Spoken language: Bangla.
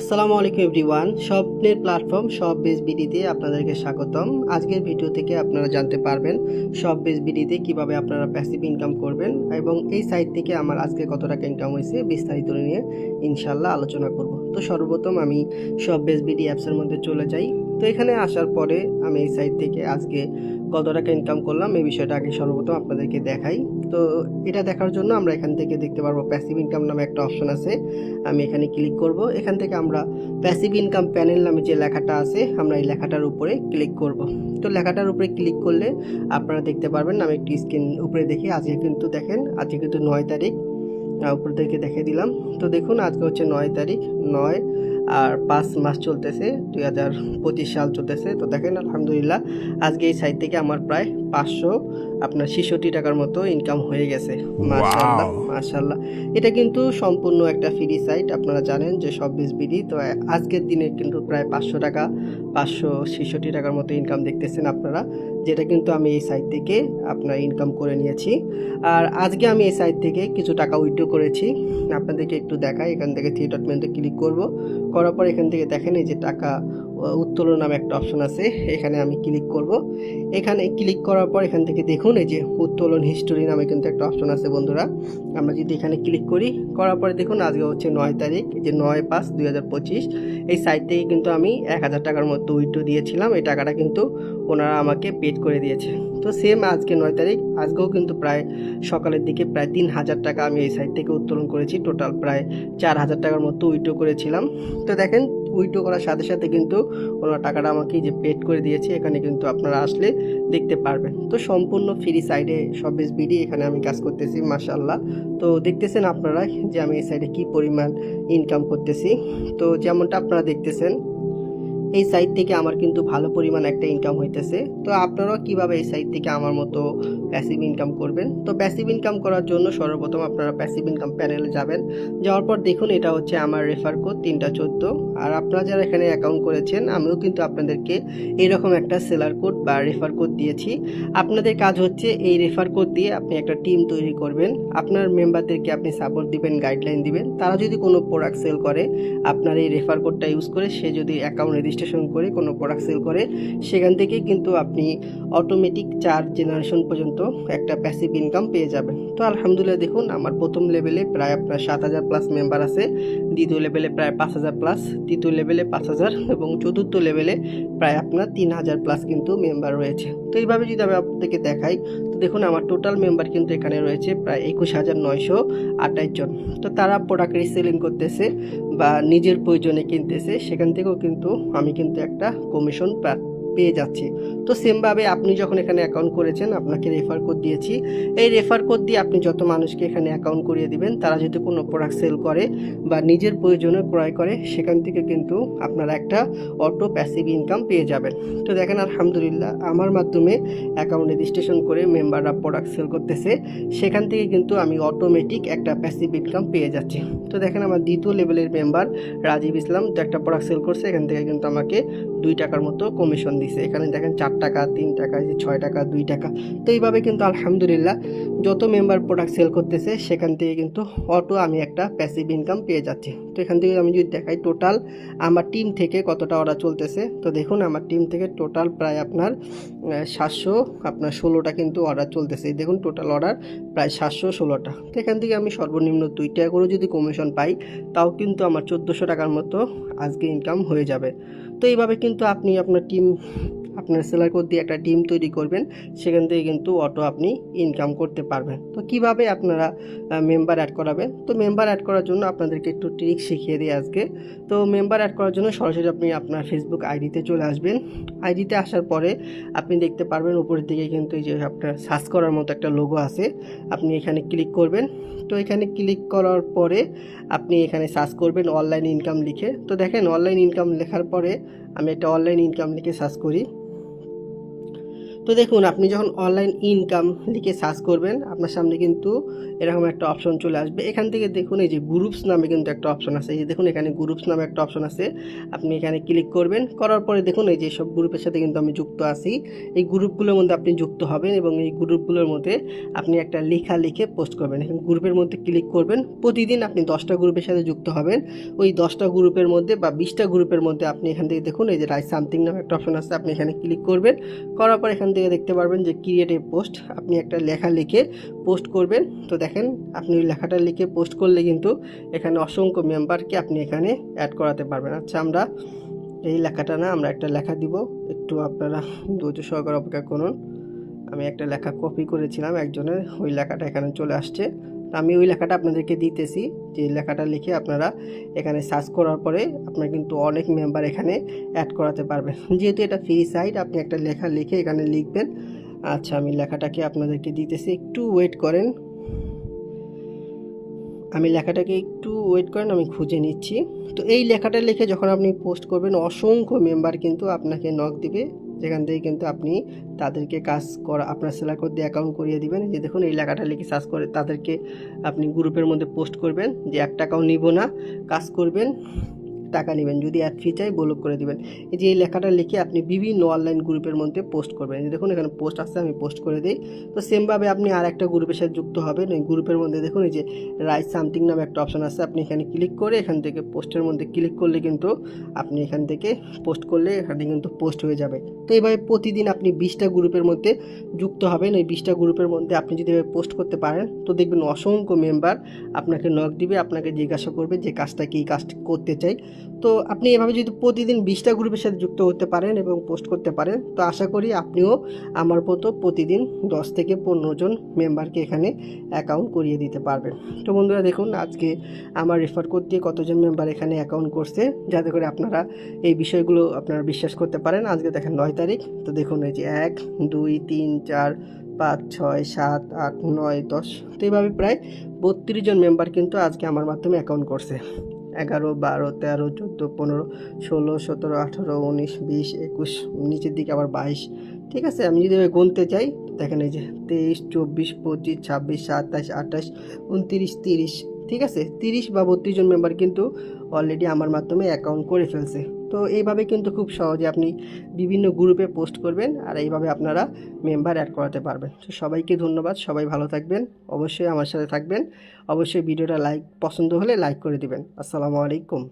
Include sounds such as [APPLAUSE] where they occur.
আসসালামু আলাইকুম এভরিওয়ান, স্বপ্নের প্ল্যাটফর্ম সব বেস বিডিতে আপনাদেরকে স্বাগতম। আজকের ভিডিও থেকে আপনারা জানতে পারবেন সব বেস বিডিতে কীভাবে আপনারা প্যাসিভ ইনকাম করবেন এবং এই সাইট থেকে আমার আজকে কত টাকা ইনকাম হয়েছে বিস্তারিত নিয়ে ইনশাল্লাহ আলোচনা করব। তো সর্বপ্রথম আমি সব বেস বিডি অ্যাপসের মধ্যে চলে যাই। তো এখানে আসার পরে আমি এই সাইট থেকে আজকে কত টাকা ইনকাম করলাম, এই বিষয়টা আগে সর্বপ্রথম আপনাদেরকে দেখাই। তো এটা দেখার জন্য আমরা এখান থেকে দেখতে পারব প্যাসিভ ইনকাম নামে একটা অপশন আছে। আমি এখানে ক্লিক করব। এখান থেকে আমরা প্যাসিভ ইনকাম প্যানেল নামে যে লেখাটা আছে, আমরা এই লেখাটার উপরে ক্লিক করব। তো লেখাটার উপরে ক্লিক করলে আপনারা দেখতে পারবেন, আমি একটি স্ক্রিন উপরে দেখি, আজকে কিন্তু দেখেন, আজকে কিন্তু নয় তারিখ উপর থেকে দেখে দিলাম। তো দেখুন, আজকে হচ্ছে নয় তারিখ নয় আর পাঁচ মাস চলতেছে দুই হাজার পঁচিশ সাল চলতেছে। তো দেখেন আলহামদুলিল্লাহ আজকে এই সাইট থেকে আমার প্রায় পাঁচশো আপনার ছেষট্টি টাকার মতো ইনকাম হয়ে গেছে। মাশাল্লাহ মাশাল্লাহ এটা কিন্তু সম্পূর্ণ একটা ফ্রি সাইট আপনারা জানেন যে সব বিশ বিডি তো আজকের দিনে কিন্তু প্রায় পাঁচশো টাকা পাঁচশো ছেষট্টি টাকার মতো ইনকাম দেখতেছেন আপনারা যেটা কিন্তু আমি এই সাইট থেকে আপনার ইনকাম করে নিয়েছি। আর আজকে আমি এই সাইট থেকে কিছু টাকা উইথড্র করেছি। আপনাদেরকে একটু দেখাই এখান থেকে থ্রি ডট মেনুতে ক্লিক করব। করার পর এখান থেকে দেখেন এই যে টাকা উত্তোলন নামে একটা অপশন আছে, এখানে আমি ক্লিক করব। এখানে ক্লিক করার পর এখান থেকে দেখুন, এই যে উত্তোলন হিস্টোরি নামে কিন্তু একটা অপশন আছে বন্ধুরা। আমরা যদি এখানে ক্লিক করি, করার পরে দেখুন, আজকে হচ্ছে নয় তারিখ যে নয় পাঁচ দুই এই সাইট থেকে কিন্তু আমি এক হাজার টাকার মতো উইথড্র দিয়েছিলাম, এই টাকাটা কিন্তু ওনারা আমাকে পেড করে দিয়েছে। তো সেম আজকে নয় তারিখ, আজকেও কিন্তু প্রায় সকালের দিকে প্রায় তিন হাজার টাকা আমি এই সাইট থেকে উত্তোলন করেছি টোটাল প্রায় চার হাজার টাকার মতো উইথড্র করেছিলাম। তো দেখেন উইথড্র করার সাথে সাথে কিন্তু ওনার টাকাটা আমাকে যে পেড করে দিয়েছে, এখানে কিন্তু আপনারা আসলে দেখতে পারবেন। তো সম্পূর্ণ ফ্রি সাইডে সব বেশ বিডি এখানে আমি কাজ করতেছি মাশাল্লাহ তো দেখতেছেন আপনারা যে আমি এই সাইডে কী পরিমাণ ইনকাম করতেছি। তো যেমনটা আপনারা দেখতেছেন, এই সাইট থেকে আমার কিন্তু ভালো পরিমাণ একটা ইনকাম হইতেছে। তো আপনারাও কীভাবে এই সাইট থেকে আমার মতো প্যাসিভ ইনকাম করবেন? তো প্যাসিভ ইনকাম করার জন্য সর্বপ্রথম আপনারা প্যাসিভ ইনকাম প্যানেলে যাবেন। যাওয়ার পর দেখুন, এটা হচ্ছে আমার রেফার কোড তিনটা চোদ্দ। আর আপনারা যারা এখানে অ্যাকাউন্ট করেছেন, আমিও কিন্তু আপনাদেরকে এরকম একটা সেলার কোড বা রেফার কোড দিয়েছি। আপনাদের কাজ হচ্ছে এই রেফার কোড দিয়ে আপনি একটা টিম তৈরি করবেন। আপনার মেম্বারদেরকে আপনি সাপোর্ট দিবেন গাইডলাইন দিবেন। তারা যদি কোনো প্রোডাক্ট সেল করে, আপনার এই রেফার কোডটা ইউজ করে, সে যদি অ্যাকাউন্ট রেজিস্ট্রেশন করে, কোনো প্রোডাক্ট সেল করে, সেখান থেকে কিন্তু আপনি অটোমেটিক চার জেনারেশন পর্যন্ত একটা প্যাসিভ ইনকাম পেয়ে যাবেন। তো আলহামদুলিল্লাহ দেখুন, আমার প্রথম লেভেলে প্রায় আপনার সাত হাজার প্লাস মেম্বার আছে। দ্বিতীয় লেভেলে প্রায় পাঁচ হাজার প্লাস তৃতীয় লেভেলে পাঁচ হাজার এবং চতুর্থ লেভেলে প্রায় আপনার তিন হাজার প্লাস কিন্তু মেম্বার রয়েছে। তো এইভাবে যদি আমি আপনাদেরকে দেখাই, তো দেখুন আমার টোটাল মেম্বার কিন্তু এখানে রয়েছে প্রায় একুশ হাজার নয়শো আঠাশ জন। তো তারা প্রোডাক্ট রিসেলিং করতেছে বা নিজের প্রয়োজনে কিনতেছে, সেখান থেকেও কিন্তু আমি কিন্তু একটা কমিশন পেয়ে যাচ্ছি। তো সেমভাবে আপনি যখন এখানে অ্যাকাউন্ট করেছেন, আপনাকে রেফার কোড দিয়েছি। এই রেফার কোড দিয়ে আপনি যত মানুষকে এখানে অ্যাকাউন্ট করিয়ে দিবেন, তারা যদি কোনো প্রোডাক্ট সেল করে বা নিজের প্রয়োজনে ক্রয় করে, সেখান থেকে কিন্তু আপনারা একটা অটো প্যাসিভ ইনকাম পেয়ে যাবেন। তো দেখেন, আলহামদুলিল্লাহ, আমার মাধ্যমে অ্যাকাউন্ট রেজিস্ট্রেশন করে মেম্বাররা প্রোডাক্ট সেল করতেছে। সেখান থেকে কিন্তু আমি অটোমেটিক একটা প্যাসিভ ইনকাম পেয়ে যাচ্ছি। তো দেখেন, আমার দ্বিতীয় লেভেলের মেম্বার রাজীব ইসলাম তো একটা প্রোডাক্ট সেল করছে, এখান থেকে কিন্তু আমাকে দুই টাকার মতো কমিশন দিছে। এখানে দেখেন চার টাকা, তিন টাকা ছয় টাকা, দুই টাকা। তো এইভাবে কিন্তু আলহামদুলিল্লাহ যত মেম্বার প্রোডাক্ট সেল করতেছে, সেখান থেকে কিন্তু অটো আমি একটা প্যাসিভ ইনকাম পেয়ে যাচ্ছি। তো এখান থেকে আমি যদি দেখাই টোটাল আমার টিম থেকে কতটা অর্ডার চলতেছে, তো দেখুন আমার টিম থেকে টোটাল প্রায় আপনার সাতশো, আপনার ষোলোটা কিন্তু অর্ডার চলতেছে। দেখুন টোটাল অর্ডার প্রায় সাতশো ষোলোটা। তো এখান থেকে আমি সর্বনিম্ন দুই টাকা করে যদি কমিশন পাই, তাও কিন্তু আমার চোদ্দোশো টাকার মতো আজকে ইনকাম হয়ে যাবে। তো এইভাবে কিন্তু আপনি আপনার টিম আপনার সেলার কোড দিয়ে একটা ডিম তৈরি করবেন, সেখান থেকে কিন্তু অটো আপনি ইনকাম করতে পারবেন। তো কীভাবে আপনারা মেম্বার অ্যাড করাবেন? তো মেম্বার অ্যাড করার জন্য আপনাদেরকে একটু ট্রিক শিখিয়ে দিই আজকে। তো মেম্বার অ্যাড করার জন্য সরাসরি আপনি আপনার ফেসবুক আইডিতে চলে আসবেন। আইডিতে আসার পরে আপনি দেখতে পারবেন উপরের দিকে কিন্তু এই যে আপনার সার্চ করার মতো একটা লোগো আছে। আপনি এখানে ক্লিক করবেন। তো এখানে ক্লিক করার পরে আপনি এখানে সার্চ করবেন অনলাইন ইনকাম লিখে। তো দেখেন অনলাইন ইনকাম লেখার পরে আমি একটা অনলাইন ইনকাম লিখে সার্চ করি। তো দেখুন, আপনি যখন অনলাইন ইনকাম লিখে সার্চ করবেন, আপনার সামনে কিন্তু এরকম একটা অপশন চলে আসবে। এখান থেকে দেখুন, এই যে গ্রুপস নামে কিন্তু একটা অপশন আছে। এই যে দেখুন, এখানে গ্রুপস নামে একটা অপশন আছে। আপনি এখানে ক্লিক করবেন। করার পরে দেখুন, এই যে সব গ্রুপের সাথে কিন্তু আমি যুক্ত আছি। এই গ্রুপগুলোর মধ্যে আপনি যুক্ত হবেন এবং এই গ্রুপগুলোর মধ্যে আপনি একটা লেখা লিখে পোস্ট করবেন। এখন গ্রুপের মধ্যে ক্লিক করবেন। প্রতিদিন আপনি দশটা গ্রুপের সাথে যুক্ত হবেন। ওই দশটা গ্রুপের মধ্যে বা বিশটা গ্রুপের মধ্যে আপনি এখান থেকে দেখুন, এই যে রাইট সামথিং নামে একটা অপশন আছে। আপনি এখানে ক্লিক করবেন। করার পর এখান থেকে দেখতে পারবেন যে ক্রিয়েট এ পোস্ট আপনি একটা লেখা লিখে পোস্ট করবেন। তো দেখেন, আপনি ওই লেখাটা লিখে পোস্ট করলে কিন্তু এখানে অসংখ্য মেম্বারকে আপনি এখানে অ্যাড করাতে পারবেন। আচ্ছা আমরা এই লেখাটা না, আমরা একটা লেখা দিব। একটু আপনারা ধৈর্য সহকারে অপেক্ষা করুন। আমি একটা লেখা কপি করেছিলাম, একজনের, ওই লেখাটা এখানে চলে আসছে। তো আমি ওই লেখাটা আপনাদেরকে দিতেছি, যে লেখাটা লিখে আপনারা এখানে সার্চ করার পরে আপনার কিন্তু অনেক মেম্বার এখানে অ্যাড করাতে পারবেন। [LAUGHS] যেহেতু এটা ফ্রি সাইট আপনি একটা লেখা লিখে এখানে লিখবেন। আচ্ছা আমি লেখাটাকে আপনাদেরকে দিতেছি, একটু ওয়েট করেন। আমি লেখাটাকে একটু ওয়েট করেন, আমি খুঁজে নিচ্ছি। তো এই লেখাটা লিখে যখন আপনি পোস্ট করবেন, অসংখ্য মেম্বার কিন্তু আপনাকে নক দিবে। যেখান থেকে কিন্তু আপনি তাদেরকে কাজ করা, আপনার সেলার কোড দিয়ে অ্যাকাউন্ট করিয়ে দিবেন। যে দেখুন, এই লেখাটা লিখে সার্চ করে তাদেরকে আপনি গ্রুপের মধ্যে পোস্ট করবেন যে একটা অ্যাকাউন্ট নিব না, কাজ করবেন। টাকা নেবেন, যদি অ্যাড ফি চাই ব্লক করে দিবেন। এই যে এই লেখাটা লিখে আপনি বিভিন্ন অনলাইন গ্রুপের মধ্যে পোস্ট করবেন। দেখুন, এখানে পোস্ট আসছে, আমি পোস্ট করে দিই। তো সেমভাবে আপনি আর একটা গ্রুপের সাথে যুক্ত হবেন। ওই গ্রুপের মধ্যে দেখুন, এই যে রাইট সামথিং নামে একটা অপশন আছে। আপনি এখানে ক্লিক করে এখান থেকে পোস্টের মধ্যে ক্লিক করলে কিন্তু আপনি এখান থেকে পোস্ট করলে এখানে কিন্তু পোস্ট হয়ে যাবে। তো এইভাবে প্রতিদিন আপনি বিশটা গ্রুপের মধ্যে যুক্ত হবেন। এই বিশটা গ্রুপের মধ্যে আপনি যদি পোস্ট করতে পারেন, তো দেখবেন অসংখ্য মেম্বার আপনাকে নক দিবে, আপনাকে জিজ্ঞাসা করবে যে কাজটা কী, কাজ করতে চাই। তো আপনি এভাবে যদি প্রতিদিন বিশটা গ্রুপের সাথে যুক্ত হতে পারেন এবং পোস্ট করতে পারেন, তো আশা করি আপনিও আমার মতো প্রতিদিন দশ থেকে পনেরো জন মেম্বারকে এখানে অ্যাকাউন্ট করিয়ে দিতে পারবেন। তো বন্ধুরা দেখুন, আজকে আমার রেফার দিয়ে কতজন মেম্বার এখানে অ্যাকাউন্ট করছে, যাতে করে আপনারা এই বিষয়গুলো আপনারা বিশ্বাস করতে পারেন। আজকে দেখেন নয় তারিখ, তো দেখুন এই যে এক, দুই, তিন, চার, পাঁচ, ছয়, সাত, আট, নয়, দশ, তো এইভাবে প্রায় বত্রিশ জন মেম্বার কিন্তু আজকে আমার মাধ্যমে অ্যাকাউন্ট করছে। এগারো, বারো, তেরো, চোদ্দ, পনেরো, ষোলো, সতেরো, আঠেরো, উনিশ, বিশ, একুশ, নিচের দিকে আবার বাইশ। ঠিক আছে, আমি যদি গুনতে চাই, দেখেন এই যে তেইশ, চব্বিশ, পঁচিশ, ছাব্বিশ, সাতাশ, আঠাশ, উনতিরিশ, তিরিশ। ঠিক আছে, তিরিশ বা বত্রিশ জন মেম্বার কিন্তু অলরেডি আমার মাধ্যমে অ্যাকাউন্ট করে ফেলছে। তো এইভাবে কিন্তু খুব সহজে আপনি বিভিন্ন গ্রুপে পোস্ট করবেন আর এইভাবে আপনারা মেম্বার অ্যাড করাতে পারবেন। তো সবাইকে ধন্যবাদ, সবাই ভালো থাকবেন, অবশ্যই আমার সাথে থাকবেন। অবশ্যই ভিডিওটা লাইক, পছন্দ হলে লাইক করে দিবেন। আসসালামু আলাইকুম।